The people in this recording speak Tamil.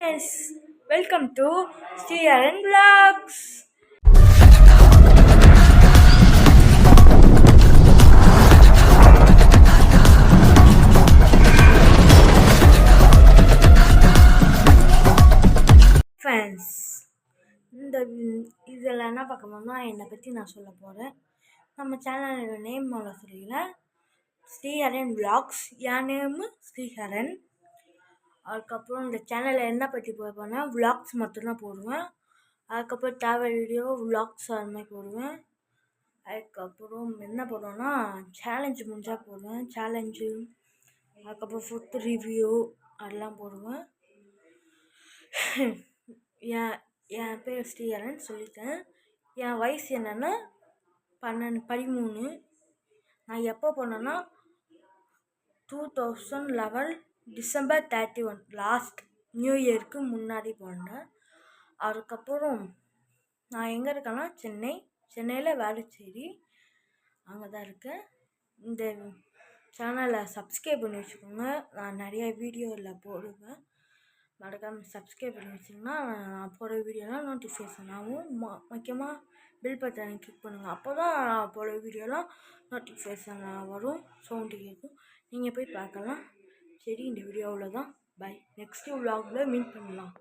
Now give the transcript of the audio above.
Yes welcome to Sriharan blogs friends இந்த இதில் என்ன பார்க்க போறோம்னா என்னை பற்றி நான் சொல்ல போகிறேன் நம்ம சேனலோட நேம் முதல்ல சொல்லிடுறேன் ஸ்ரீஹரன் பிளாக்ஸ் என் நேமு ஸ்ரீஹரன். அதுக்கப்புறம் இந்த சேனலில் என்ன பற்றி போடுவேன்னா vlogs மட்டும்தான் போடுவேன். அதுக்கப்புறம் ட்ராவல் வீடியோ vlogs அது மாதிரி போடுவேன். அதுக்கப்புறம் என்ன போடுவேன்னா சேலஞ்சு முடிஞ்சால் போடுவேன். சேலஞ்சு அதுக்கப்புறம் ஃபுட் ரிவ்யூ அதெல்லாம் போடுவேன். என் என் பேர் ஸ்ரீஹரன் சொல்லிட்டேன். என் வயசு என்னென்னா பன்னெண்டு பதிமூணு. நான் எப்போ போனேன்னா two thousand eleven December thirty one last new இயருக்கு முன்னாடி போனேன். அதுக்கப்புறம் நான் எங்கே இருக்கேன்னா சென்னை. சென்னையில் வேளச்சேரி. அங்கே தான் இருக்கேன். இந்த சேனலை சப்ஸ்கிரைப் பண்ணி வச்சுக்கோங்க. நான் நிறைய வீடியோவில் போடுவேன். மறக்காமல் சப்ஸ்கிரைப் பண்ணி வச்சிங்கன்னா நான் போடுற வீடியோலாம் நோட்டிஃபிகேஷன் ஆகும். ம முக்கியமாக பில் பட்டனை கிளிக் பண்ணுங்கள் அப்போ தான் நான் போடுற வீடியோலாம் நோட்டிஃபிகேஷன் வரும் சவுண்டு கேட்கும் நீங்கள் போய் பார்க்கலாம். சரி இந்த வீடியோ அவ்வளோதான் பை நெக்ஸ்ட்டு vlogல மீட் பண்ணலாம்.